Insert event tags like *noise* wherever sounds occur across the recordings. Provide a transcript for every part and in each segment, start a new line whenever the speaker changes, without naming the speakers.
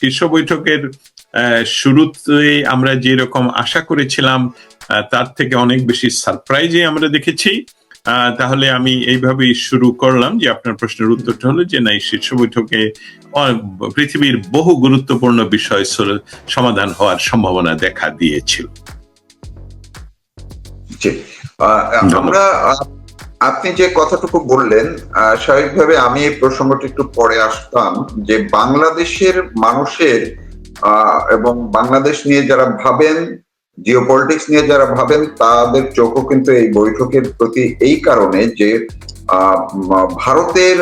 শীর্ষ বৈঠকের শুরুতে আমরা যেরকম আশা করেছিলাম তার থেকে অনেক বেশি সারপ্রাইজে আমরা দেখেছি। তাহলে আমি এইভাবেই শুরু করলাম যে আপনার প্রশ্নের উত্তরটা হলো যে না এই শীর্ষ বৈঠকে পৃথিবীর বহু গুরুত্বপূর্ণ বিষয় সমাধান হওয়ার সম্ভাবনা দেখা দিয়েছিল।
আমরা আপনি যে কথাটুকু বললেন স্বাভাবিকভাবে আমি এই প্রসঙ্গটি একটু পরে আসতাম যে বাংলাদেশের মানুষের এবং বাংলাদেশ নিয়ে যারা ভাবেন জিওপলিটিক্স নিয়ে যারা ভাবেন, তাদের চোখও কিন্তু এই বৈঠকের প্রতি এই কারণে যে ভারতের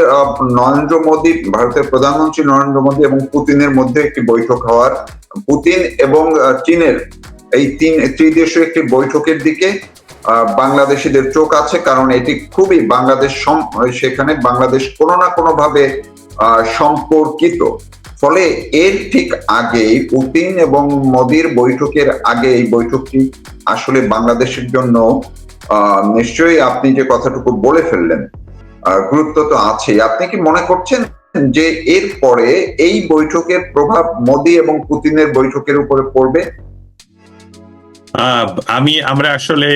নরেন্দ্র মোদী, ভারতের প্রধানমন্ত্রী নরেন্দ্র মোদী এবং পুতিনের মধ্যে একটি বৈঠক হওয়ার, পুতিন এবং চীনের এই তিন, ত্রিদেশীয় একটি বৈঠকের দিকে বাংলাদেশিদের চোখ আছে, কারণ এটি খুবই বাংলাদেশ সেখানে বাংলাদেশ কোনো না কোনো ভাবে সম্পর্কিত। ফলে এর ঠিক আগেই পুতিন এবং মোদির বৈঠকের আগে এই বৈঠকটি আসলে বাংলাদেশের জন্য নিশ্চয়ই আপনি যে কথাটুকু বলে ফেললেন গুরুত্ব তো আছেই। আপনি কি মনে করছেন যে এর পরে এই বৈঠকের প্রভাব মোদি এবং পুতিনের বৈঠকের উপরে পড়বে?
আমি, আমরা আসলে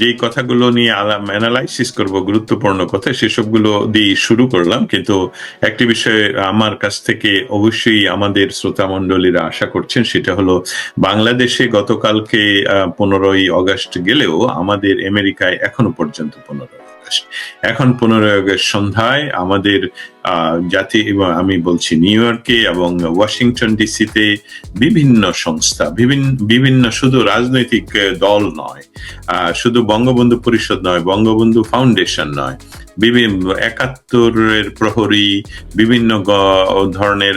যে কথাগুলো নিয়ে অ্যানালাইসিস করব, গুরুত্বপূর্ণ কথা, সেসবগুলো দিয়ে শুরু করলাম। কিন্তু একটি বিষয়ে আমার কাছ থেকে অবশ্যই আমাদের শ্রোতা মণ্ডলীরা আশা করছেন, সেটা হলো বাংলাদেশে গতকালকে পনেরোই অগস্ট গেলেও আমাদের আমেরিকায় এখনও পর্যন্ত পনেরোই আগস্ট এখন পনেরোই আগস্ট সন্ধ্যায় আমাদের জাতি, এবং আমি বলছি নিউ ইয়র্কে এবং ওয়াশিংটন ডিসিতে বিভিন্ন সংস্থা বিভিন্ন বিভিন্ন শুধু রাজনৈতিক দল নয় শুধু বঙ্গবন্ধু পরিষদ নয়, বঙ্গবন্ধু ফাউন্ডেশন নয় বিভিন্ন একাত্তরের প্রহরী, বিভিন্ন ধরনের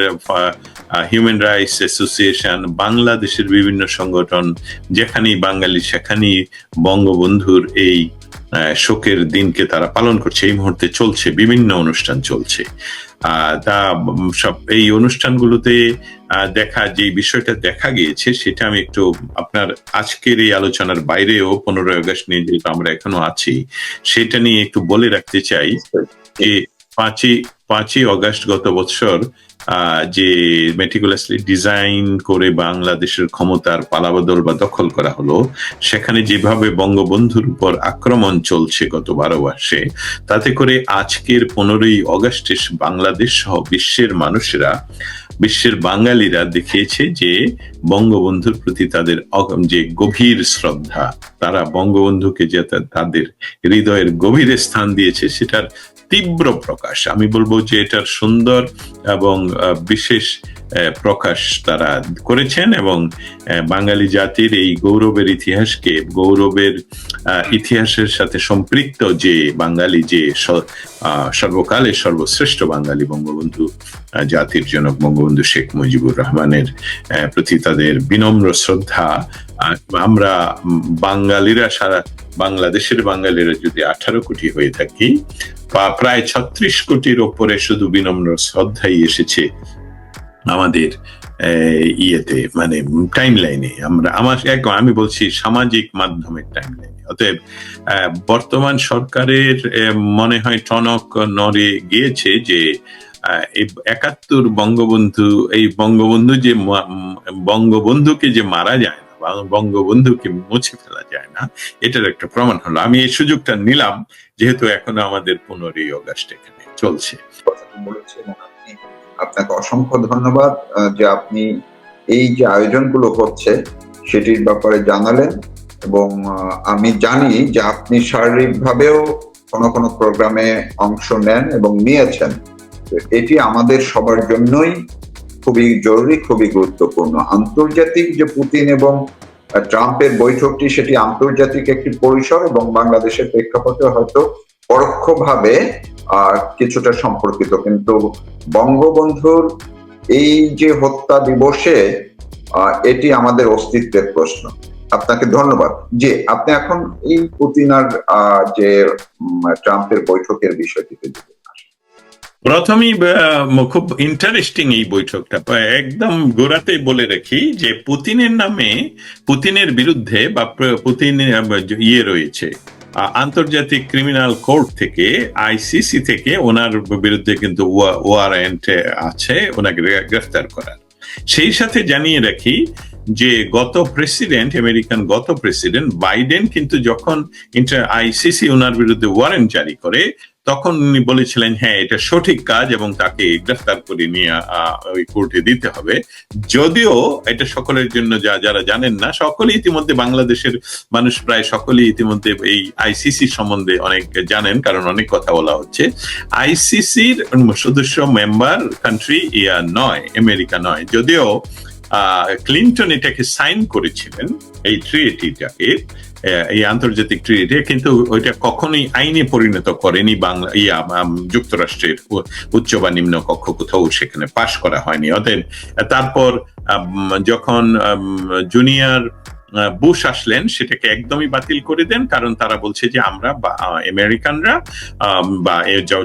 হিউম্যান রাইটস অ্যাসোসিয়েশন বাংলাদেশের বিভিন্ন সংগঠন, যেখানেই বাঙালি, সেখানেই বঙ্গবন্ধুর এই শোকের দিনকে তারা পালন করছে। এই মুহূর্তে চলছে বিভিন্ন অনুষ্ঠান চলছে। তা সব এই অনুষ্ঠানগুলোতে দেখা যে বিষয়টা দেখা গিয়েছে সেটা আমি একটু আপনার আজকের এই আলোচনার বাইরেও পনেরোই আগস্ট নিয়ে যেহেতু আমরা এখনও আছি সেটা নিয়ে একটু বলে রাখতে চাই যে পাঁচই পাঁচই অগস্ট গত বছর যে মেটিকুলাসলি ডিজাইন করে বাংলাদেশের ক্ষমতার পালাবদল বা দখল করা হলো, সেখানে যেভাবে বঙ্গবন্ধুর উপর আক্রমণ চলছে গত বারো মাসে, তাতে করে আজকের পনেরোই অগাস্টে বাংলাদেশ সহ বিশ্বের মানুষেরা বিশ্বের বাঙালিরা দেখিয়েছে যে বঙ্গবন্ধুর প্রতি তাদের যে গভীর শ্রদ্ধা, তারা বঙ্গবন্ধুকে যে তাদের হৃদয়ের গভীরে স্থান দিয়েছে, সেটার তীব্র প্রকাশ। আমি বলব যে এটার সুন্দর এবং বিশেষ প্রকাশ তারা করেছেন এবং বাঙালি জাতির এই গৌরবের ইতিহাসকে গৌরবের ইতিহাসের সাথে সম্পৃক্ত যে বাঙালি যে স- আহ, সর্বকালের সর্বশ্রেষ্ঠ বাঙালি বঙ্গবন্ধু জাতির জনক বঙ্গবন্ধু শেখ মুজিবুর রহমানের প্রতি তাদের বিনম্র শ্রদ্ধা আমরা বাঙালিরা সারা বাংলাদেশের বাঙালিরা যদি আঠারো কোটি হয়ে থাকি বা প্রায় ছত্রিশ কোটির ওপরে শুধু বিনম্র শ্রদ্ধাই এসেছে আমাদের ইয়েতে মানে টাইম লাইনে আমরা, আমার এক আমি বলছি সামাজিক মাধ্যমের টাইম লাইনে অতএব বর্তমান সরকারের মনে হয় টনক নড়ে গিয়েছে যে একাত্তর বঙ্গবন্ধু, এই বঙ্গবন্ধু যে বঙ্গবন্ধুকে যে মারা যায় না বঙ্গবন্ধুকে মুছে ফেলা যায় না, এটার একটা প্রমাণ হলো। আমি এই সুযোগটা নিলাম, যেহেতু এখনও আমাদের পনেরোই অগস্ট এখানে চলছে।
আপনাকে অসংখ্য ধন্যবাদ যে আপনি এই যে আয়োজনগুলো হচ্ছে সেটির ব্যাপারে জানালেন এবং আমি জানি যে আপনি শারীরিকভাবেও কোনো কোনো প্রোগ্রামে অংশ নেন এবং নিয়েছেন। এটি আমাদের সবার জন্যই খুবই জরুরি, খুবই গুরুত্বপূর্ণ। আন্তর্জাতিক যে পুতিন এবং ট্রাম্পের বৈঠকটি সেটি আন্তর্জাতিক একটি পরিসর এবং বাংলাদেশের প্রেক্ষাপটে হয়তো পরোক্ষভাবে কিছুটা সম্পর্কিত কিন্তু বঙ্গবন্ধুর এই যে হত্যা দিবসে এটি আমাদের অস্তিত্বের প্রশ্ন। আপনাকে ধন্যবাদ। যে আপনি এখন এই পুতিন আর আহ, যে ট্রাম্পের বৈঠকের বিষয়টিতে
প্রথমেই খুব ইন্টারেস্টিং এই বৈঠকটা। একদম গোড়াতেই বলে রাখি যে পুতিনের নামে পুতিনের বিরুদ্ধে বা পুতিন ইয়ে রয়েছে। আন্তর্জাতিক ক্রিমিনাল কোর্ট থেকে, আইসিসি থেকে ওনার বিরুদ্ধে কিন্তু ওয়ারেন্ট আছে, ওনাকে গ্রেফতার করার। সেই সাথে জানিয়ে রাখি যে গত প্রেসিডেন্ট, আমেরিকান গত প্রেসিডেন্ট বাইডেন কিন্তু যখন আইসিসি ওনার বিরুদ্ধে ওয়ারেন্ট জারি করে তখন উনি বলেছিলেন হ্যাঁ এটা সঠিক কাজ এবং তাকে গ্রেফতার করে নিয়ে ওই কোর্টে দিতে হবে। যদিও এটা সকলের জন্য যা, যারা জানেন না সকলে ইতিমধ্যে বাংলাদেশের মানুষ প্রায় সকলেই ইতিমধ্যে এই আইসিসি সম্বন্ধে অনেক জানেন, কারণ অনেক কথা বলা হচ্ছে। আইসিসির সদস্য মেম্বার কান্ট্রি ইয়া নয়, আমেরিকা নয়। যদিও ক্লিনটন এটাকে সাইন করেছিলেন, এই ট্রিটিটাকে এই আন্তর্জাতিক ট্রিটি কিন্তু ওইটা কখনোই আইনে পরিণত করেনি বাংলা, ইয়া যুক্তরাষ্ট্রের উচ্চ বা নিম্ন কক্ষ কোথাও সেখানে পাশ করা হয়নি। অতএব, তারপর যখন জুনিয়র বুশ আসলেন সেটাকে একদমই বাতিল করে দেন কারণ তারা বলছে যে আমরা বা আমেরিকানরা আম, বা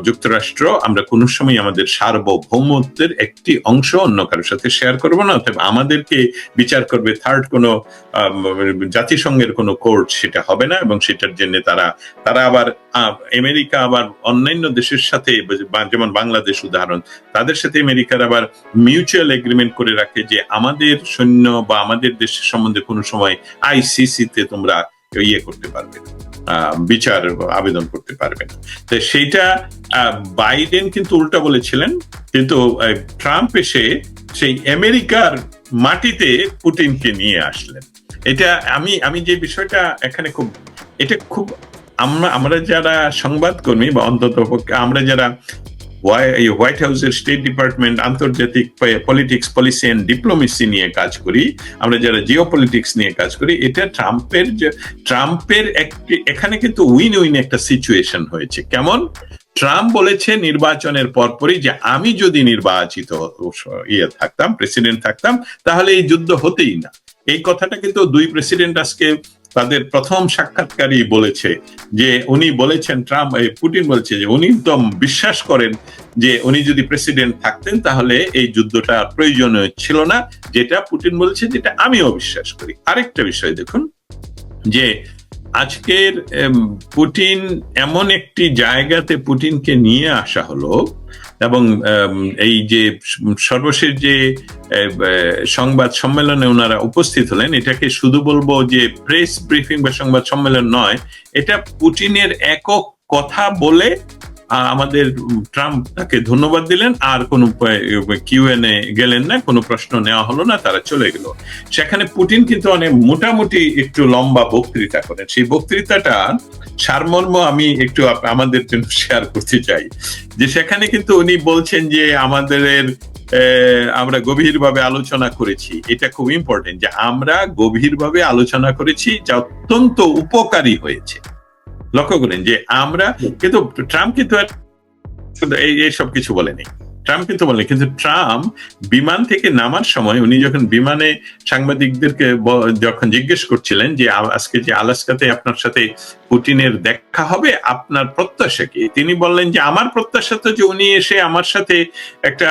যুক্তরাষ্ট্র আমরা কোনো সময় আমাদের সার্বভৌমত্বের একটি অংশ অন্য কারোর সাথে শেয়ার করব না অতএব আমাদেরকে বিচার করবে থার্ড কোনো জাতিসংঘের কোনো কোর্ট সেটা হবে না এবং সেটার জন্য তারা তারা আবার আমেরিকা আবার অন্যান্য দেশের সাথে যেমন বাংলাদেশ উদাহরণ তাদের সাথে আমেরিকার আবার মিউচুয়াল এগ্রিমেন্ট করে রাখে যে আমাদের সৈন্য বা আমাদের দেশের সম্বন্ধে কোনো সময় আইসিসি তে তোমরা ইয়ে করতে পারবে বিচার আবেদন করতে পারবে। না তো সেইটা বাইডেন কিন্তু উল্টা বলেছিলেন, কিন্তু ট্রাম্প এসে সেই আমেরিকার মাটিতে পুতিনকে নিয়ে আসলেন। এটা আমি আমি যে বিষয়টা এখানে খুব, এটা খুব আমরা আমরা যারা সংবাদকর্মী বা অন্তত আমরা যারা হোয়াইট হাউসের স্টেট ডিপার্টমেন্ট আন্তর্জাতিক পলিটিক্স পলিসি এন্ড ডিপ্লোমেসি নিয়ে কাজ করি, আমরা যারা জিও পলিটিক্স নিয়ে কাজ করি, এটা ট্রাম্পের ট্রাম্পের একটি, এখানে কিন্তু উইন উইন একটা সিচুয়েশন হয়েছে। কেমন? ট্রাম্প বলেছে নির্বাচনের পরপরই যে আমি যদি নির্বাচিত ইয়ে থাকতাম প্রেসিডেন্ট থাকতাম, তাহলে এই যুদ্ধ হতেই না। এই কথাটা কিন্তু দুই প্রেসিডেন্ট আজকে তাদের প্রথম সাক্ষাৎকারই বলেছে যে উনি বলেছেন, ট্রাম্প পুটিন বলছে যে উনি তো বিশ্বাস করেন যে উনি যদি প্রেসিডেন্ট থাকতেন তাহলে এই যুদ্ধটা প্রয়োজনীয় ছিল না। যেটা পুটিন বলছে, যেটা আমিও বিশ্বাস করি। আরেকটা বিষয় দেখুন, যে আজকের পুটিন এমন একটি জায়গাতে পুটিনকে নিয়ে আসা হলো এবং এই যে সর্বশেষ যে সংবাদ সম্মেলনে ওনারা উপস্থিত হলেন, এটাকে শুধু বলব যে প্রেস ব্রিফিং বা সংবাদ সম্মেলন নয়, এটা পুটিনের একক কথা বলে আমাদের ট্রাম্প তাকে ধন্যবাদ দিলেন, আর কোনো কিউএন এ গেলেন না, কোনো প্রশ্ন নেওয়া হলো না, তারা চলে গেল। সেখানে পুটিন কিন্তু অনেক মোটামুটি একটু লম্বা বক্তৃতা করেন। সেই বক্তৃতাটা সারমর্ম আমি একটু আমাদের জন্য *laughs* শেয়ার করতে চাই। যে সেখানে কিন্তু উনি বলছেন যে আমাদের আমরা গভীরভাবে আলোচনা করেছি। এটা খুব ইম্পর্টেন্ট যে আমরা গভীরভাবে আলোচনা করেছি, যা অত্যন্ত উপকারী হয়েছে। লক্ষ্য করেন যে আমরা কিন্তু ট্রাম্প কিন্তু আর এই এইসব কিছু বলেনি। ট্রাম্প কিন্তু বলেনি কিন্তু ট্রাম্প বিমান থেকে নামার সময় উনি যখন বিমানে সাংবাদিকদেরকে যখন জিজ্ঞেস করছিলেন যে আজকে যে আলাস্কাতে আপনার সাথে পুটিনের দেখা হবে আপনার প্রত্যাশা কি? তিনি বললেন যে আমার প্রত্যাশা তো যে উনি এসে আমার সাথে একটা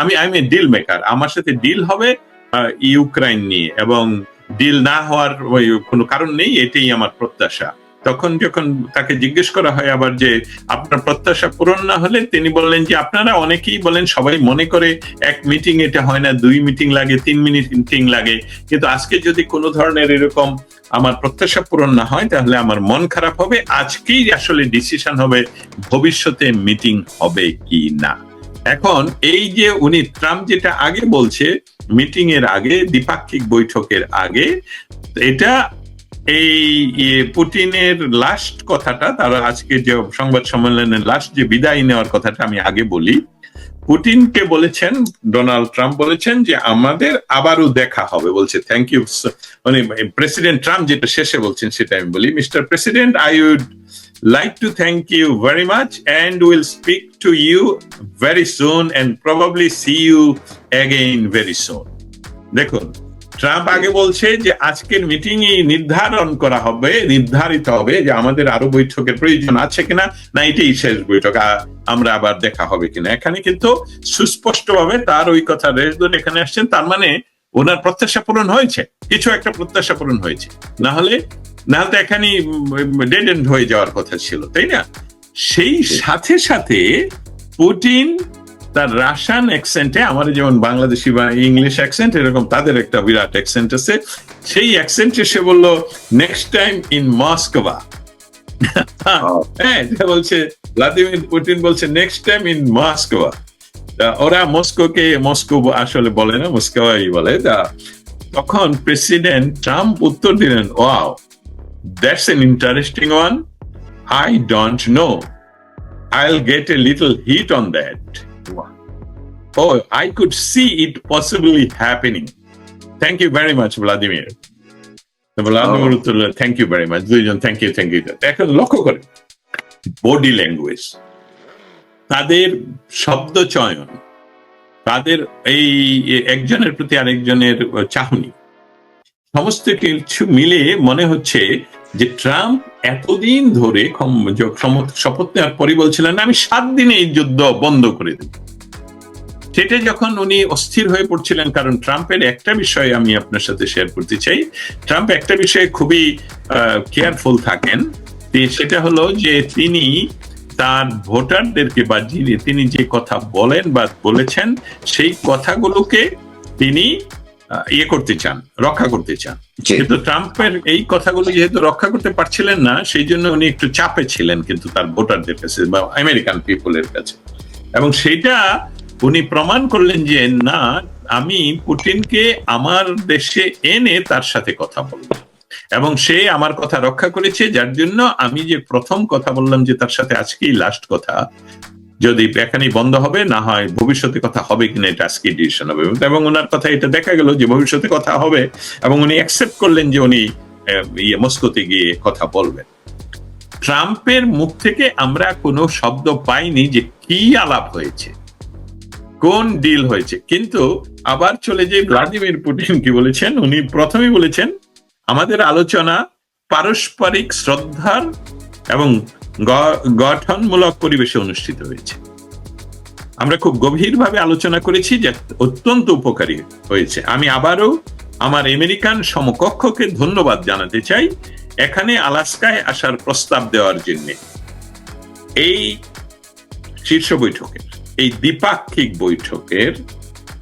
আমি আমি ডিল মেকার আমার সাথে ডিল হবে ইউক্রাইন নিয়ে এবং ডিল না হওয়ার কোনো কারণ নেই এটাই আমার প্রত্যাশা। তখন যখন তাকে জিজ্ঞেস করা হয় আবার যে আপনার প্রত্যাশা পূরণ না হলে, তিনি বললেন যে আপনারা অনেকেই বলেন সবাই মনে করে এক মিটিং এটা হয় না, দুই মিটিং লাগে, তিন মিনিট মিটিং লাগে। কিন্তু আজকে যদি কোনো ধরনের এরকম আমার প্রত্যাশা পূরণ না হয়, তাহলে আমার মন খারাপ হবে। আজকেই আসলে ডিসিশন হবে ভবিষ্যতে মিটিং হবে কি না। এখন এই যে উনি ট্রাম্প যেটা আগে বলছে মিটিং এর আগে, দ্বিপাক্ষিক বৈঠকের আগে, এটা এই পুতিনের লাস্ট কথাটা, তারা আজকে যে সংবাদ সম্মেলনের লাস্ট যে বিদায় নেওয়ার কথাটা আমি আগে বলি, পুতিনকে বলেছেন, ডোনাল্ড ট্রাম্প বলেছেন যে আমাদের আবারও দেখা হবে, বলছে থ্যাংক ইউ মানে প্রেসিডেন্ট ট্রাম্প যেটা শেষে বলছেন সেটা আমি বলি mister president I would like to thank you very much and will speak to you very soon and probably see you again very soon. দেখুন ট্রাম্প আগে বলছে যে আজকের মিটিং নির্ধারণ করা হবে, নির্ধারিত হবে যে আমাদের আরও বৈঠকের প্রয়োজন আছে কিনা। না, এটাই শেষ বৈঠক। আমরা আবার দেখা হবে কিনা। এখানে কিন্তু সুস্পষ্টভাবে তার ওই কথা রেশ ধরে এখানে আসছেন। তার মানে ওনার প্রত্যাশা পূরণ হয়েছে। কিছু একটা প্রত্যাশা পূরণ হয়েছে। না হলে না হলে এখানে ডেড এন্ড হয়ে যাওয়ার কথা ছিল, তাই না? সেই সাথে সাথে পুটিন তার রাশিয়ান অ্যাকসেন্টে আমার যেমন বাংলাদেশি বা ইংলিশ অ্যাকসেন্ট এরকম তাদের একটা বিরাট অ্যাকসেন্ট আছে। সেই অ্যাকসেন্টে সে বলল নেক্সট টাইম ইন মস্কোভা হ্যাঁ এটা বলছে ভ্লাদিমির পুতিন বলছে নেক্সট টাইম ইন মস্কোভা ওরা মস্কোকে, মস্কো আসলে বলে না মস্কোয়াই বলে। তখন প্রেসিডেন্ট ট্রাম্প উত্তর দিলেন wow that's an interesting one I don't know I'll get a little heat on that. Oh, I could see it possibly happening. Thank you very much, Vladimir. Vladimir উত্তর thank you very much দুইজন thank you thank you এখন লক্ষ্য করে body language তাদের শব্দ চয়ন তাদের এই একজনের প্রতি আরেকজনের চাহনি সমস্ত কিছু মিলে মনে হচ্ছে যে ট্রাম্প এতদিন ধরে শপথ নেওয়ার পরই বলছিলেন আমি সাত দিনে এই যুদ্ধ বন্ধ করে দেব সেটা যখন উনি অস্থির হয়ে পড়ছিলেন কারণ ট্রাম্পের একটা বিষয় আমি আপনার সাথে শেয়ার করতে চাই। ট্রাম্প একটা বিষয়ে খুবই কেয়ারফুল থাকেন। সেটা হলো যে তিনি তার ভোটারদেরকে বা যিনি তিনি যে কথা বলেন বা বলেছেন সেই কথাগুলোকে তিনি ইয়ে করতে চান রক্ষা করতে চান। কিন্তু ট্রাম্পের এই কথাগুলো যেহেতু রক্ষা করতে পারছিলেন না সেই জন্য উনি একটু চাপে ছিলেন কিন্তু তার ভোটারদের কাছে বা আমেরিকান পিপলের কাছে। এবং সেটা উনি প্রমাণ করলেন যে, না, আমি পুটিনকে আমার দেশে এনে তার সাথে কথা বলব। এবং সে আমার কথা রক্ষা করেছে, যার জন্য আমি যে প্রথম কথা বললাম যে তার সাথে আজকেই লাস্ট কথা, যদি এখানেই বন্ধ হবে, না হয় ভবিষ্যতে কথা হবে কিনা, এটা আজকে ডিসিশন হবে। এবং ওনার কথা এটা দেখা গেল যে ভবিষ্যতে কথা হবে এবং উনি অ্যাকসেপ্ট করলেন যে উনি ইয়ে মস্কোতে গিয়ে কথা বলবেন। ট্রাম্পের মুখ থেকে আমরা কোনো শব্দ পাইনি যে কি আলাপ হয়েছে। কোন ডিল হয়েছে? কিন্তু আবার চলে যে ভ্লাদিমির পুটিন কি বলেছেন? উনি প্রথমেই বলেছেন, আমাদের আলোচনা পারস্পরিক শ্রদ্ধার এবং গঠনমূলক পরিবেশে অনুষ্ঠিত হয়েছে। আমরা খুব গভীরভাবে আলোচনা করেছি যে অত্যন্ত উপকারী হয়েছে। আমি আবারও আমার আমেরিকান সমকক্ষকে ধন্যবাদ জানাতে চাই। এখানে আলাস্কায় আসার প্রস্তাব দেওয়ার জন্য। এই শীর্ষ বৈঠকের এই দ্বিপাক্ষিক বৈঠকের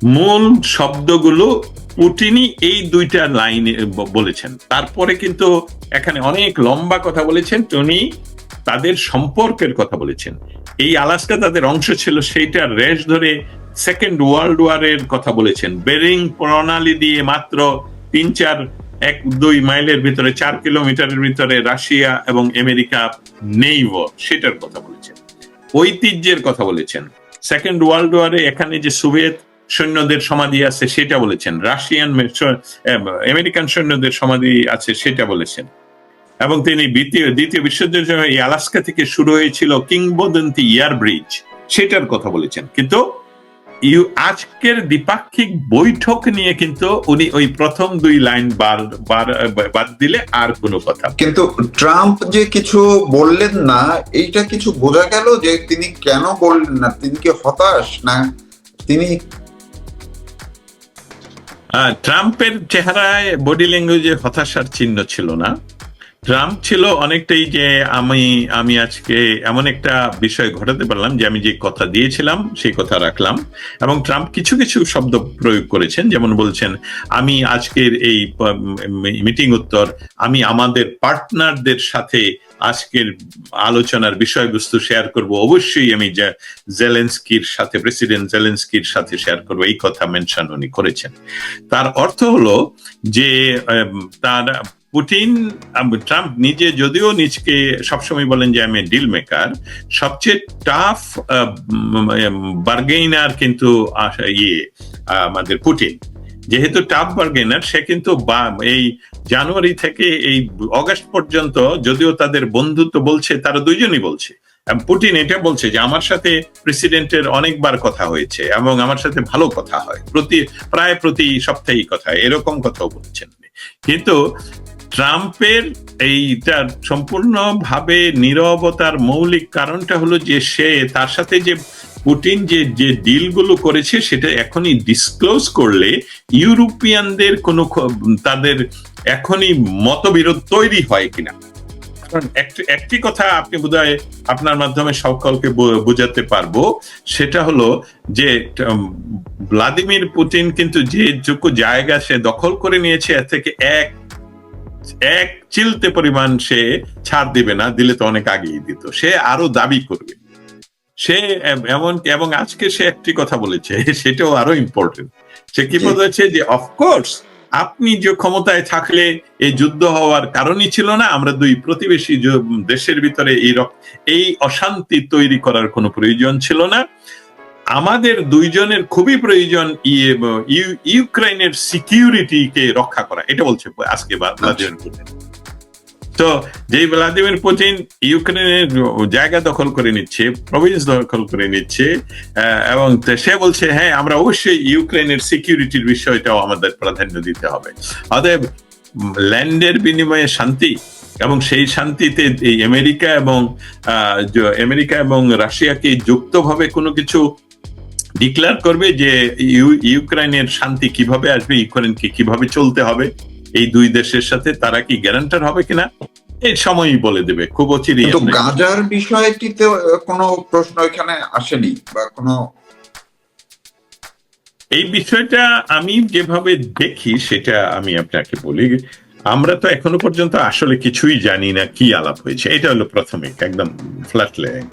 মূল শব্দগুলো পুটিনই এই দুইটা লাইনে বলেছেন। তারপরে কিন্তু এখানে অনেক লম্বা কথা বলেছেন। উনি তাদের সম্পর্কের কথা বলেছেন। এই আলাস্কা তাদের অংশ ছিল, সেইটার রেশ ধরে সেকেন্ড ওয়ার্ল্ড ওয়ারের কথা বলেছেন। বেরিং প্রণালী দিয়ে মাত্র তিন, চার, এক, দুই মাইলের ভিতরে, চার কিলোমিটারের ভিতরে রাশিয়া এবং আমেরিকা নেই সেটার কথা বলেছেন। ঐতিহ্যের কথা বলেছেন। সেকেন্ড ওয়ার্ল্ড ওয়ারে এখানে যে সোভিয়েত সৈন্যদের সমাধি আছে, সেটা বলেছেন। রাশিয়ান আমেরিকান সৈন্যদের সমাধি আছে, সেটা বলেছেন। এবং তিনি দ্বিতীয় দ্বিতীয় বিশ্বযুদ্ধের এই আলাস্কা থেকে শুরু হয়েছিল কিংবদন্তি ইয়ার ব্রিজ, সেটার কথা বলেছেন। কিন্তু ইউ আজকের দ্বিপাক্ষিক বৈঠক নিয়ে কিন্তু উনি ওই প্রথম দুই লাইন বাদ দিলে আর কোনো কথা।
কিন্তু ট্রাম্প যে কিছু বললেন না এইটা কিছু বোঝা গেল যে তিনি কেন বললেন না? তিনি কি হতাশ না তিনি
ট্রাম্পের চেহারায় বডি ল্যাঙ্গুয়েজে হতাশার চিহ্ন ছিল না। ট্রাম্প ছিল অনেকটাই যে আমি আমি আজকে এমন একটা বিষয় ঘটাতে পারলাম যে আমি যে কথা দিয়েছিলাম সেই কথা রাখলাম। এবং ট্রাম্প কিছু কিছু শব্দ প্রয়োগ করেছেন, যেমন বলছেন, আমি আজকের এই মিটিং উত্তর, আমি আমাদের পার্টনারদের সাথে আজকের আলোচনার বিষয়বস্তু শেয়ার করব। অবশ্যই আমি জেলেন্সকির সাথে, প্রেসিডেন্ট জেলেন্সকির সাথে শেয়ার করব। এই কথা মেনশন উনি করেছেন। তার অর্থ হলো যে তার পুটিন ট্রাম্প নিজে যদিও নিজকে সবসময় বলেন যে আমি ডিল মেকার সবচেয়ে টাফ বার্গেইনার কিন্তু ইয়ে আমাদের পুটিন যেহেতু টাফ বার্গেনার সে কিন্তু এই জানুয়ারি থেকে এই অগাস্ট পর্যন্ত যদিও তাদের বন্ধুত্ব বলছে, তারা দুইজনই বলছে। পুটিন এটা বলছে যে, আমার সাথে প্রেসিডেন্টের অনেকবার কথা হয়েছে এবং আমার সাথে ভালো কথা হয়। প্রতি, প্রায় প্রতি সপ্তাহেই কথা এরকম কথাও বলছেন। কিন্তু ট্রাম্পের এইটা সম্পূর্ণভাবে নীরবতার মৌলিক কারণটা হলো যে সে, তার সাথে যে পুটিন যে যে ডিলগুলো করেছে সেটা এখনই ডিসক্লোজ করলে ইউরোপিয়ানদের কোনো তাদের এখনই মতবিরোধ তৈরি হয় কিনা। এখন একটি কথা আপনি বোধহয় আপনার মাধ্যমে সকলকে বোঝাতে পারব, সেটা হলো যে ভ্লাদিমির পুতিন কিন্তু যে যোগ্য জায়গা সে দখল করে নিয়েছে, এর থেকে এক এক চিলতে পরিমাণ সে ছাড় দিবে না দিলে তো অনেক আগেই দিত। সে আরও দাবি করবে। সে এমন এবং আজকে সে একটি কথা বলেছে সেটাও আরও ইম্পর্টেন্ট সে কি বলেছে যে অফকোর্স আপনি যে ক্ষমতায় থাকলে এই যুদ্ধ হওয়ার কারণই ছিল না আমরা দুই প্রতিবেশী দেশের ভিতরে এই এই অশান্তি তৈরি করার কোনো প্রয়োজন ছিল না। আমাদের দুইজনের খুবই প্রয়োজন ইয়ে- ইউ- ইউক্রেনের সিকিউরিটিকে রক্ষা করা। এটা বলছে আজকে ভ্লাদিমির পুতিন। তো যেই ভ্লাদিমির পুতিন ইউক্রেনের জায়গা দখল করে নিচ্ছে প্রভিন্স দখল করে নিচ্ছে এবং সে বলছে হ্যাঁ আমরা অবশ্যই ইউক্রেনের সিকিউরিটির বিষয়টাও আমাদের প্রাধান্য দিতে হবে। অতএব ল্যান্ডের বিনিময়ে শান্তি এবং সেই শান্তিতে এই আমেরিকা এবং আহ, আমেরিকা এবং রাশিয়াকে যুক্তভাবে কোনো কিছু ডিক্লেয়ার করবে যে ইউ- ইউক্রেনের শান্তি কীভাবে আসবে ইউক্রেনকে কীভাবে চলতে হবে এই দুই দেশের সাথে তারা কি গ্যারান্টার হবে কিনা এই সময়ই বলে দেবে। খুব অচিরেই
কিন্তু গাজার বিষয়টিতে কোনো প্রশ্ন এখানে আসেনি বা কোনো
এই বিষয়টা আমি যেভাবে দেখি সেটা আমি আপনাকে বলি আমরা তো এখনও পর্যন্ত আসলে কিছুই জানি না কি আলাপ হয়েছে। এটা হলো প্রাথমিক একদম ফ্ল্যাট লেয়ারিং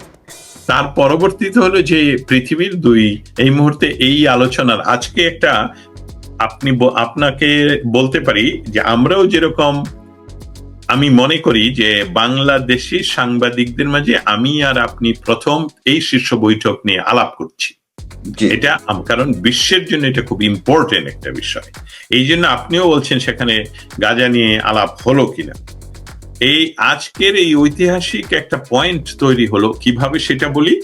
তার পরবর্তীতে হলো যে পৃথিবীর দুই এই মুহূর্তে এই আলোচনার আজকে একটা আপনি আপনাকে বলতে পারি যে আমরাও যেরকম আমি মনে করি যে বাংলাদেশি সাংবাদিকদের মাঝে আমি আর আপনি প্রথম এই শীর্ষ বৈঠক নিয়ে আলাপ করছি। এটা কারণ বিশ্বের জন্য এটা খুব ইম্পর্টেন্ট একটা বিষয়। এই জন্য আপনিও বলছেন সেখানে গাজা নিয়ে আলাপ হলো কিনা। এই আজকের এই ঐতিহাসিক একটা পয়েন্ট তৈরি হলো। কীভাবে সেটা বলি?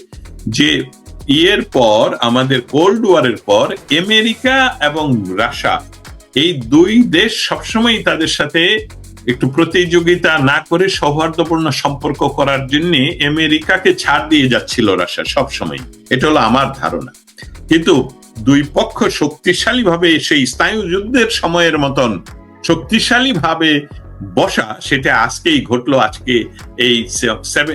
যে ইয়ের পর, আমাদের কোল্ড ওয়ারের পর, আমেরিকা এবং রাশিয়া, এই দুই দেশ সবসময় তাদের সাথে একটু প্রতিযোগিতা না করে সৌহার্দ্যপূর্ণ সম্পর্ক করার জন্য আমেরিকাকে ছাড় দিয়ে যাচ্ছিল রাশিয়া সবসময় এটা হলো আমার ধারণা। কিন্তু দুই পক্ষ শক্তিশালী ভাবে সেই স্নায়ু যুদ্ধের সময়ের মতন শক্তিশালী ভাবে বসা সেটা আজকেই ঘটলো আজকে এই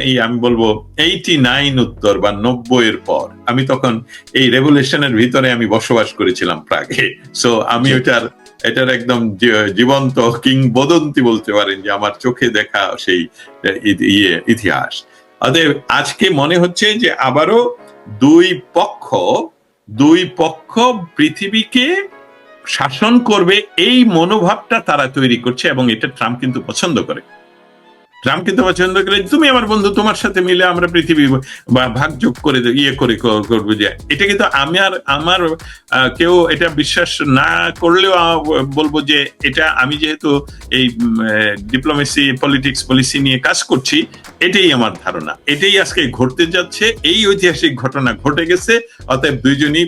এই আমি বলব এইটি নাইন উত্তর বা নব্বই এর পর। আমি তখন এই রেভলিউশনের ভিতরে আমি বসবাস করেছিলাম প্রাগে। সো আমি ওটার এটার একদম জীবন্ত কিংবদন্তি বলতে পারেন যে আমার চোখে দেখা সেই ইয়ে ইতিহাস। অতএব আজকে মনে হচ্ছে যে আবারও দুই পক্ষ দুই পক্ষ পৃথিবীকে শাসন করবে এই মনোভাবটা তারা তৈরি করছে এবং এটা ট্রাম্প কিন্তু পছন্দ করে। ট্রাম্প কিন্তু পছন্দ করে তুমি আমার বন্ধু, তোমার সাথে মিলে আমরা পৃথিবী বা ভাগযোগ করে ইয়ে করে করব যে। এটা কিন্তু আমি আর আমার কেউ এটা বিশ্বাস না করলেও বলব যে এটা আমি যেহেতু এই ডিপ্লোমেসি পলিটিক্স পলিসি নিয়ে কাজ করছি, এটাই আমার ধারণা। এটাই আজকে ঘটতে যাচ্ছে, এই ঐতিহাসিক ঘটনা ঘটে গেছে, অতএব দুইজনই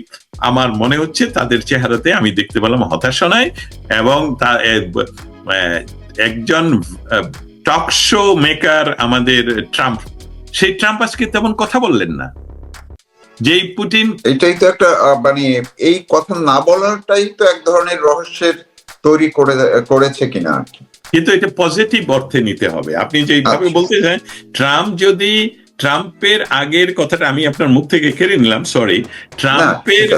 আমার মনে হচ্ছে তাদের চেহারাতে আমি দেখতে পেলাম হতাশা নয় এবং তা একজন টক শো মেকার আমাদের ট্রাম্প সেই ট্রাম্প আজকে তেমন কথা বললেন না। যেই পুটিন
এটাই তো একটা মানে এই কথা না বলাটাই তো এক ধরনের রহস্যের তৈরি করে করেছে কিনা
কিন্তু এটা পজিটিভ অর্থে নিতে হবে। আপনি যেভাবে
আচ্ছা।
বলতে চান ট্রাম্প যদি ট্রাম্পের আগের কথাটা আমি আপনার মুখ থেকে কেড়ে নিলাম সরি ট্রাম্পের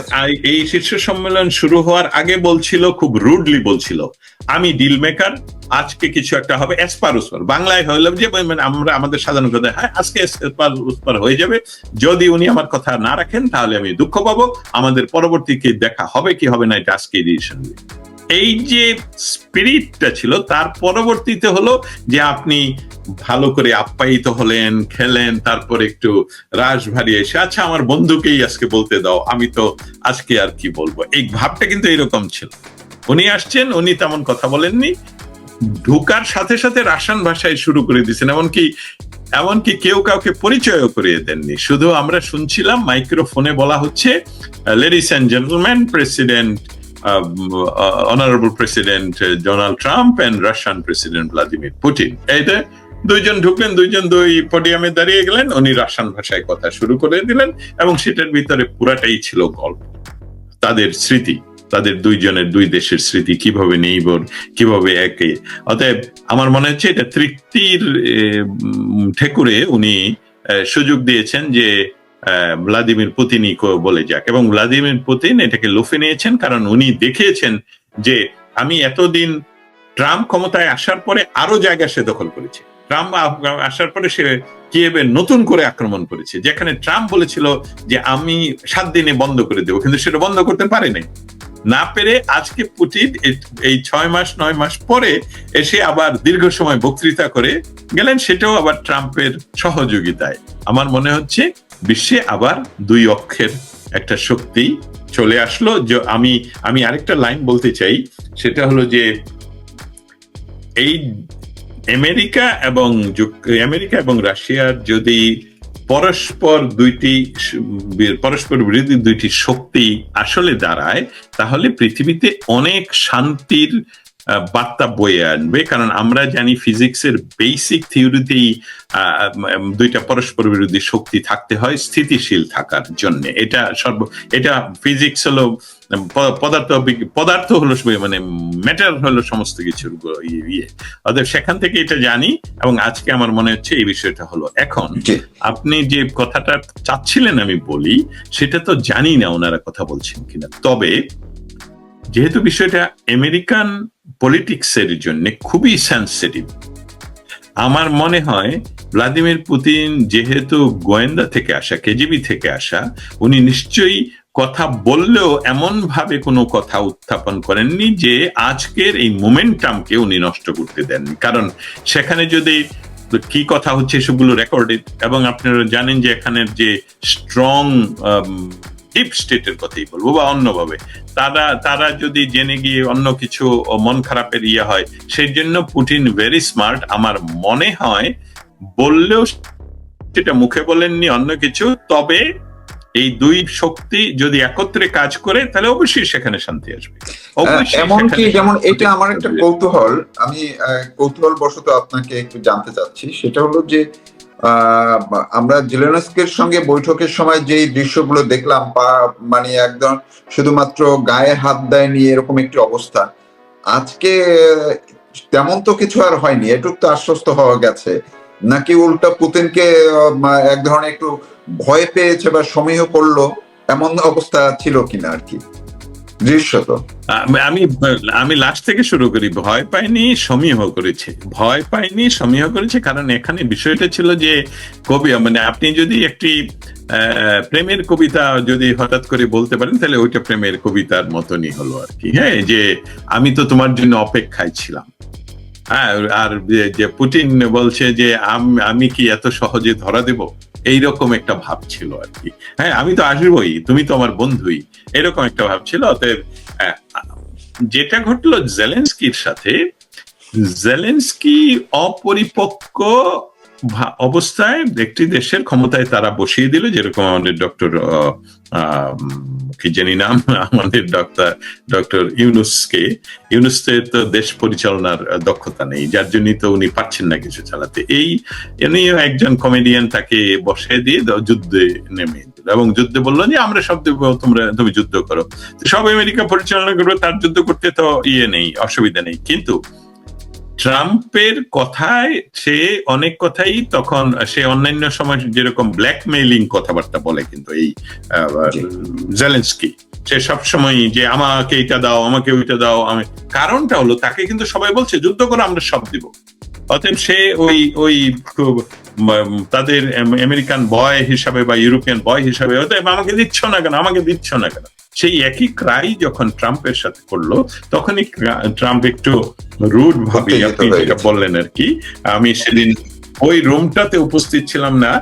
এই শীর্ষ সম্মেলন শুরু হওয়ার আগে বলছিল খুব রুডলি বলছিল আমি ডিল মেকার আজকে কিছু একটা হবে এসপার উসপার। বাংলায় হইলাম যে মানে আমরা আমাদের সাধারণ কথা হ্যাঁ আজকে এসপার উসপার হয়ে যাবে। যদি উনি আমার কথা না রাখেন তাহলে আমি দুঃখ পাবো। আমাদের পরবর্তী কি দেখা হবে কি হবে না এটা আজকে ডিসিশন এই যে স্পিরিটটা ছিল, তার পরবর্তীতে হলো যে আপনি ভালো করে আপ্যায়িত হলেন, খেলেন, তারপর একটু রাস ভারী এসে আচ্ছা আমার বন্ধুকেই আজকে বলতে দাও, আমি তো আজকে আর কি বলব? এই ভাবটা কিন্তু এরকম ছিল। উনি আসছেন, উনি তেমন কথা বলেননি। ঢুকার সাথে সাথে রাসায়ন ভাষায় শুরু করে দিয়েছেন, এমনকি এমনকি কেউ কাউকে পরিচয়ও করিয়ে দেননি। শুধু আমরা শুনছিলাম, মাইক্রোফোনে বলা হচ্ছে ladies and gentleman president honourable president Donald Trump and Russian president Vladimir Putin এইটা দুইজন ঢুকলেন, দুইজন দুই পডিয়ামে দাঁড়িয়ে গেলেন, উনি রাশিয়ান ভাষায় কথা শুরু করে দিলেন এবং সেটার ভিতরে পুরাটাই ছিল গল্প। তাদের স্মৃতি, তাদের দুইজনের, দুই দেশের স্মৃতি কীভাবে নেইবর কীভাবে একে। অতএব আমার মনে হচ্ছে এটা তৃপ্তির ঠেকুরে উনি সুযোগ দিয়েছেন যে ভ্লাদিমির পুতিনই বলে যাক। এবং ভ্লাদিমির পুতিন এটাকে লুফে নিয়েছেন কারণ উনি দেখিয়েছেন যে আমি এতদিন ট্রাম্প ক্ষমতায় আসার পরে আরও জায়গা সে দখল করেছে। ট্রাম্প আসার পরে সে কিয়েবে নতুন করে আক্রমণ করেছে, যেখানে ট্রাম্প বলেছিল যে আমি সাত দিনে বন্ধ করে দেবো, কিন্তু সেটা বন্ধ করতে পারে নাই না পেরে আজকে এই- এই ছয় মাস, নয় মাস পরে এসে আবার দীর্ঘ সময় বক্তৃতা করে গেলেন, সেটাও আবার ট্রাম্পের সহযোগিতায়। আমার মনে হচ্ছে বিশ্বে আবার দুই অক্ষের একটা শক্তি চলে আসলো। যে আমি আমি আরেকটা লাইন বলতে চাই, সেটা হলো যে এই আমেরিকা এবং আমেরিকা এবং রাশিয়ার যদি পরস্পর দুইটি পরস্পর বিরোধী দুইটি শক্তি আসলে দাঁড়ায়, তাহলে পৃথিবীতে অনেক শান্তির বার্তা বয়ে আনবে। কারণ আমরা জানি ফিজিক্সের বেসিক থিওরিতেই দুইটা পরস্পর বিরোধী শক্তি থাকতে হয় স্থিতিশীল থাকার জন্য। এটা সর্ব এটা ফিজিক্স হলো পদার্থ পদার্থ হলো মানে ম্যাটার হলো সমস্ত কিছুর ইয়ে- ইয়ে। অতএব সেখান থেকে এটা জানি এবং আজকে আমার মনে হচ্ছে এই বিষয়টা হলো। এখন আপনি যে কথাটা চাচ্ছিলেন আমি বলি সেটা তো জানি না ওনারা কথা বলছেন কিনা। তবে যেহেতু বিষয়টা আমেরিকান পলিটিক্সের জন্য খুবই সেন্সিটিভ আমার মনে হয় ভ্লাদিমির পুতিন যেহেতু গোয়েন্দা থেকে আসা কেজিবি থেকে আসা, উনি নিশ্চয়ই কথা বললেও এমন ভাবে কোনো কথা উত্থাপন করেননি যে আজকের এই মোমেন্টামকে উনি নষ্ট করতে দেননি। কারণ সেখানে যদি কি কথা হচ্ছে সেগুলো রেকর্ডেড এবং আপনারা জানেন যে এখানের যে স্ট্রং ডিপ স্টেটের কথাই বলব বা অন্যভাবে। তারা তারা যদি জেনে গিয়ে অন্য কিছু মন খারাপের ইয়ে হয় সেই জন্য পুটিন ভেরি স্মার্ট আমার মনে হয় বললেও সেটা মুখে বলেননি অন্য কিছু তবে এই দুই শক্তি যদি একত্রে কাজ করে তাহলে অবশ্যই সেখানে শান্তি আসবে।
এমনকি যেমন এটা আমার একটা কৌতূহল আমি কৌতূহল বশত আপনাকে একটু জানতে চাচ্ছি সেটা হলো যে আমরা জেলেনস্কের সঙ্গে বৈঠকের সময় যে দৃশ্যগুলো দেখলাম মানে একদম শুধুমাত্র গায়ে হাত দেয়নি, এরকম একটি অবস্থা। আজকে তেমন তো কিছু আর হয়নি, এটুক তো আশ্বস্ত হওয়া গেছে। নাকি উল্টা পুতিনকে এক ধরনের একটু ভয় পেয়েছে বা সমীহ করল, এমন অবস্থা ছিল কিনা আর কি। দৃশ্যত
আমি আমি লাস্ট থেকে শুরু করি, ভয় পাইনি, সমীহ করেছে। ভয় পাইনি, সমীহ করেছে, কারণ এখানে বিষয়টা ছিল যে কবি মানে আপনি যদি একটি প্রেমের কবিতা যদি হঠাৎ করে বলতে পারেন, তাহলে ওইটা প্রেমের কবিতার মতনই হলো আর কি। হ্যাঁ যে আমি তো তোমার জন্য অপেক্ষায় ছিলাম। হ্যাঁ আর যে- পুটিন বলছে যে আমি কি এত সহজে ধরা দেব? এইরকম একটা ভাব ছিল আর কি। হ্যাঁ আমি তো আসবই, তুমি তো আমার বন্ধুই, এরকম একটা ভাব ছিল। অতএব যেটা ঘটলো জেলেন্সকির সাথে, জেলেন্সকি অপরিপক্ক অবস্থায় একটি দেশের ক্ষমতায় তারা বসিয়ে দিল, যেরকম আমাদের ডক্টর কি জানি নাম, *laughs* আমাদের ডক্টর ডক্টর ইউনুসকে। ইউনুসের তো দেশ পরিচালনার দক্ষতা নেই, যার জন্যই তো উনি পারছেন না কিছু চালাতে। এই এনেও একজন কমেডিয়ান তাকে বসে দিয়ে যুদ্ধে নেমে এবং যুদ্ধে বলল যে, আমরা সব তোমরা, তুমি যুদ্ধ করো। সব আমেরিকা পরিচালনা করবে, তার যুদ্ধ করতে তো ইয়ে নেই, অসুবিধা নেই। কিন্তু ট্রাম্পের কথায় সে অনেক কথাই তখন সে অন্যান্য সময় যেরকম ব্ল্যাকমেইলিং কথাবার্তা বলে কিন্তু এই জেলেন্সকি সে সব সময় যে আমাকে এটা দাও আমাকে ওইটা দাও আমি কারণটা হলো তাকে কিন্তু সবাই বলছে যুদ্ধ করে আমরা সব দিব। অতএব সে ওই ওই খুব তাদের আমেরিকান বয় হিসাবে বা ইউরোপিয়ান বয় হিসাবে অতএব আমাকে দিচ্ছ না কেন আমাকে দিচ্ছ না কেন? সেই একই ক্রাই যখন ট্রাম্পের সাথে করল তখনই ট্রাম্প একটু রুড ভাবে আপনি যেটা বললেন আর কি আমি সেদিন ওই রুমটাতে উপস্থিত ছিলাম না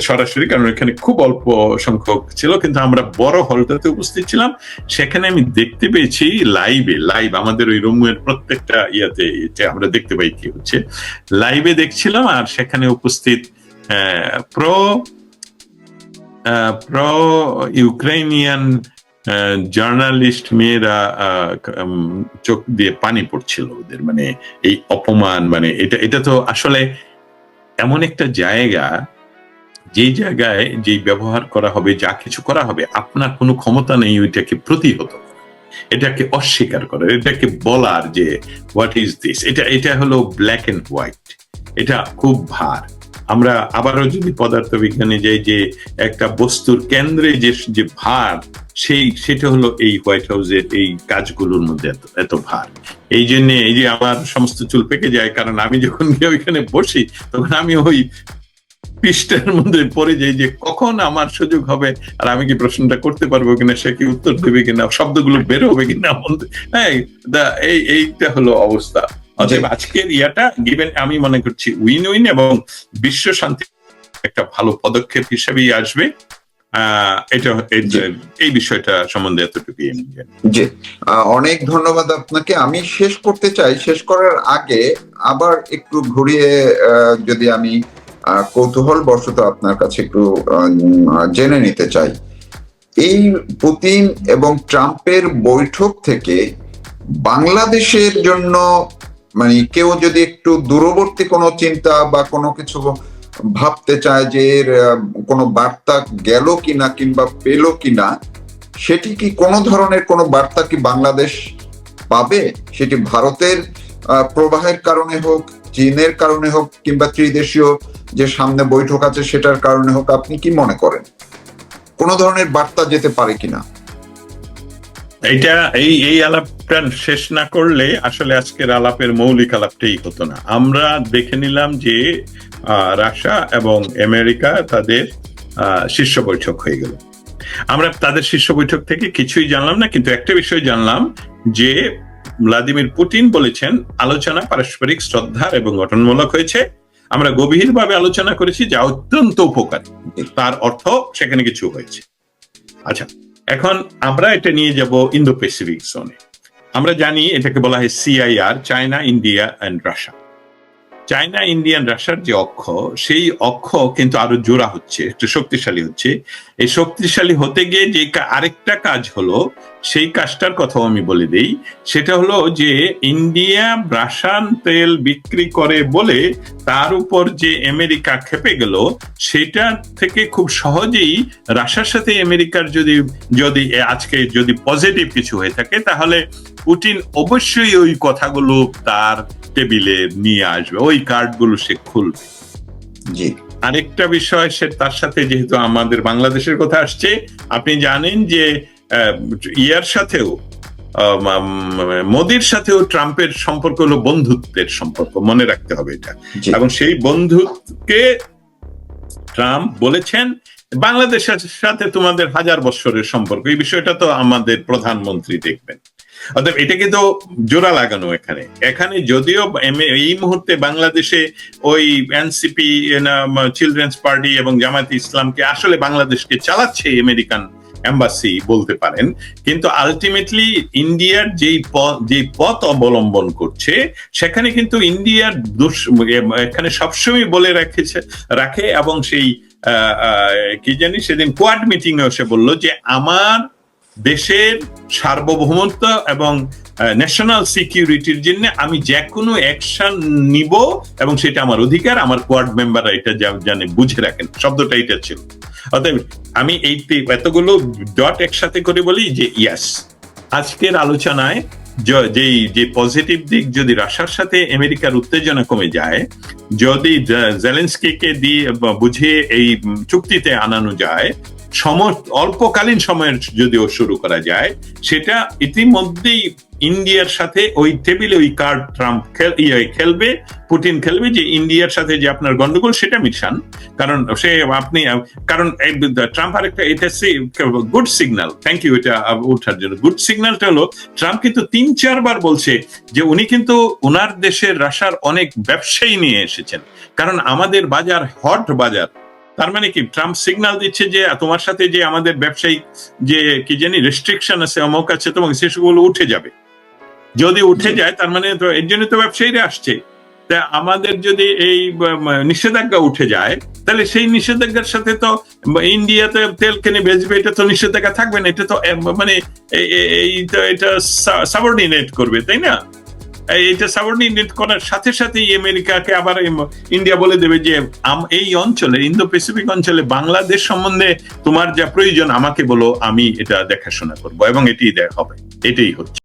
সরাসরি কারণ এখানে খুব অল্প সংখ্যক ছিল কিন্তু আমরা বড় হলটাতে উপস্থিত ছিলাম। সেখানে আমি দেখতে পেয়েছি লাইভে লাইভ আমাদের ওই রুমের প্রত্যেকটা ইয়াতে আমরা দেখতে পাই কি হচ্ছে লাইভে দেখছিলাম আর সেখানে উপস্থিত প্রো প্রো ইউক্রেনিয়ান জার্নালিস্ট মেয়েরা চোখ দিয়ে পানি পড়ছিল ওদের মানে এই অপমান মানে এটা এটা তো আসলে এমন একটা জায়গা যেই জায়গায় যেই ব্যবহার করা হবে, যা কিছু করা হবে, আপনার কোনো ক্ষমতা নেই, ওইটাকে প্রতিহত করা। এটাকে অস্বীকার করার এটাকে বলার যে হোয়াট ইজ দিস এটা এটা হলো ব্ল্যাক এন্ড হোয়াইট এটা খুব ভার আমরা আবারও যদি পদার্থবিজ্ঞানে যাই যে একটা বস্তুর কেন্দ্রে যে যে ভার, সেই, সেটা হলো এই হোয়াইট হাউসের এই কাজগুলোর মধ্যে এত এত ভার। এই জন্য এই যে আমার সমস্ত চুল পেকে যায়, কারণ আমি যখন গিয়ে ওইখানে বসি, তখন আমি ওই পৃষ্ঠার মধ্যে পড়ে যাই যে কখন আমার সুযোগ হবে, আর আমি কি প্রশ্নটা করতে পারব কিনা, সে কি উত্তর দেবে কিনা, শব্দগুলো বেরোবে কিনা হ্যাঁ এইটা হলো অবস্থা। অতএব আজকের ইয়াটা গিভেন আমি মনে করছি উইন উইন এবং বিশ্ব শান্তি একটা ভালো পদক্ষেপ হিসেবেই আসবে। এটা এই- বিষয়টা সম্বন্ধে এতটুকুই আমি
জি। অনেক ধন্যবাদ আপনাকে। আমি শেষ করতে চাই। শেষ করার আগে আবার একটু ঘুরিয়ে যদি আমি কৌতূহল বশত আপনার কাছে একটু জেনে নিতে চাই। এই পুতিন এবং ট্রাম্পের বৈঠক থেকে বাংলাদেশের জন্য মানে কেউ যদি একটু দূরবর্তী কোনো চিন্তা বা কোনো কিছু ভাবতে চায় যে এর কোনো বার্তা গেল কিনা কিংবা পেল কিনা, সেটি কি কোনো ধরনের কোনো বার্তা কি বাংলাদেশ পাবে? সেটি ভারতের প্রবাহের কারণে হোক, চীনের কারণে হোক কিংবা ত্রিদেশীয় যে সামনে বৈঠক আছে সেটার কারণে হোক, আপনি কি মনে করেন? কোনো ধরনের বার্তা যেতে পারে কিনা?
এইটা, এই এই আলাপটা শেষ না করলে আসলে আজকের আলাপের মৌলিক আলাপটাই হতো না। আমরা দেখে নিলাম যে রাশিয়া এবং আমেরিকা তাদের শীর্ষ বৈঠক হয়ে গেল। আমরা তাদের শীর্ষ বৈঠক থেকে কিছুই জানলাম না, কিন্তু একটা বিষয় জানলাম যে, ভ্লাদিমির পুতিন বলেছেন, আলোচনা পারস্পরিক শ্রদ্ধার এবং গঠনমূলক হয়েছে। আমরা গভীরভাবে আলোচনা করেছি যা অত্যন্ত উপকারী। তার অর্থ সেখানে কিছু হয়েছে। আচ্ছা এখন আমরা এটা নিয়ে যাব ইন্দো প্যাসিফিক জোনে আমরা জানি এটাকে বলা হয় CIR China India and Russia China Indian রাশিয়ার যে অক্ষ, সেই অক্ষ কিন্তু আরও জোড়া হচ্ছে, একটু শক্তিশালী হচ্ছে। এই শক্তিশালী হতে গিয়ে যে আরেকটা কাজ হলো সেই কাজটার কথাও আমি বলে দেই। সেটা হলো যে ইন্ডিয়া রাসায়ন তেল বিক্রি করে বলে তার উপর যে আমেরিকা খেপে গেল সেটা থেকে খুব সহজেই রাশার সাথে আমেরিকার যদি যদি আজকে যদি পজিটিভ কিছু হয়ে থাকে তাহলে পুটিন অবশ্যই ওই কথাগুলো তার টেবিলে নিয়ে আসবে ওই কার্ডগুলো সে খুলবে।
জি।
আরেকটা বিষয় সে তার সাথে যেহেতু আমাদের বাংলাদেশের কথা আসছে আপনি জানেন যে ইয়ার সাথেও মোদির সাথেও ট্রাম্পের সম্পর্ক হলো বন্ধুত্বের সম্পর্ক মনে রাখতে হবে এটা। এবং সেই বন্ধুকে ট্রাম্প বলেছেন বাংলাদেশের সাথে তোমাদের হাজার বছরের সম্পর্ক এই বিষয়টা তো আমাদের প্রধানমন্ত্রী দেখবেন। অতএব এটাকে তো জোড়া লাগানো এখানে। এখানে যদিও এই মুহূর্তে বাংলাদেশে ওই এনসিপি চিলড্রেন্স পার্টি এবং জামায়াত ইসলামকে আসলে বাংলাদেশকে চালাচ্ছে আমেরিকান এম্বাসি বলতে পারেন, কিন্তু আলটিমেটলি ইন্ডিয়ার যেই যেই পথ অবলম্বন করছে, সেখানে কিন্তু ইন্ডিয়ার এখানে সবসময় বলে রেখেছে, রাখে এবং সেই কি জানি সেদিন কোয়াড মিটিং এ সে বলল যে আমার দেশের সার্বভৌমত্ব এবং ন্যাশনাল সিকিউরিটির জন্য আমি যে কোনো অ্যাকশন নিব এবং সেটা আমার অধিকার, আমার কোয়াড মেম্বাররা এটা জানে বুঝে রাখেন। শব্দটা এটা ছিল। অতএব আমি এই এতগুলো ডট একসাথে করে বলি যে ইয়াস আজকের আলোচনায় যেই, যে পজিটিভ দিক যদি রাশিয়ার সাথে আমেরিকার উত্তেজনা কমে যায়, যদি জেলেন্সকিকে দিয়ে বা বুঝিয়ে এই চুক্তিতে আনানো যায় অল্পকালীন সময়ের যদিও শুরু করা যায়, সেটা ইতিমধ্যেই ইন্ডিয়ার সাথে ওই টেবিলে ওই কার্ড ট্রাম্প ইয়ে খেলবে, পুতিন খেলবে যে ইন্ডিয়ার সাথে যে আপনার গন্ডগোল সেটা মিশান। কারণ সে আপনি, কারণ ট্রাম্প আরেকটা, এটা গুড সিগন্যাল। থ্যাংক ইউ এটা ওঠার জন্য। গুড সিগন্যালটা হলো, ট্রাম্প কিন্তু তিন, চারবার বলছে যে উনি কিন্তু ওনার দেশের রাশার অনেক ব্যবসায়ী নিয়ে এসেছেন। কারণ আমাদের বাজার, হট বাজার তার মানে কি? ট্রাম্প সিগন্যাল দিচ্ছে যে তোমার সাথে যে আমাদের ব্যবসায়িক যে কি জানি রেস্ট্রিকশন আছে অমুক আছে তোমার সেগুলো উঠে যাবে। যদি উঠে যায় তার মানে তো এর জন্য তো ব্যবসায়ীরা আসছে। তা আমাদের যদি এই নিষেধাজ্ঞা উঠে যায় তাহলে সেই নিষেধাজ্ঞার সাথে তো ইন্ডিয়াতে তেল কিনে বেচবে এটা তো নিষেধাজ্ঞা থাকবে না এটা তো মানে এই- তো এটা সাবঅর্ডিনেট করবে তাই না? এটা সাবঅর্ডিনেট করার সাথে সাথেই আমেরিকাকে আবার ইন্ডিয়া বলে দেবে যে এই অঞ্চলে ইন্দো প্যাসিফিক অঞ্চলে বাংলাদেশ সম্বন্ধে তোমার যা প্রয়োজন আমাকে বলো, আমি এটা দেখাশোনা করব এবং এটি হবে। এটাই হচ্ছে।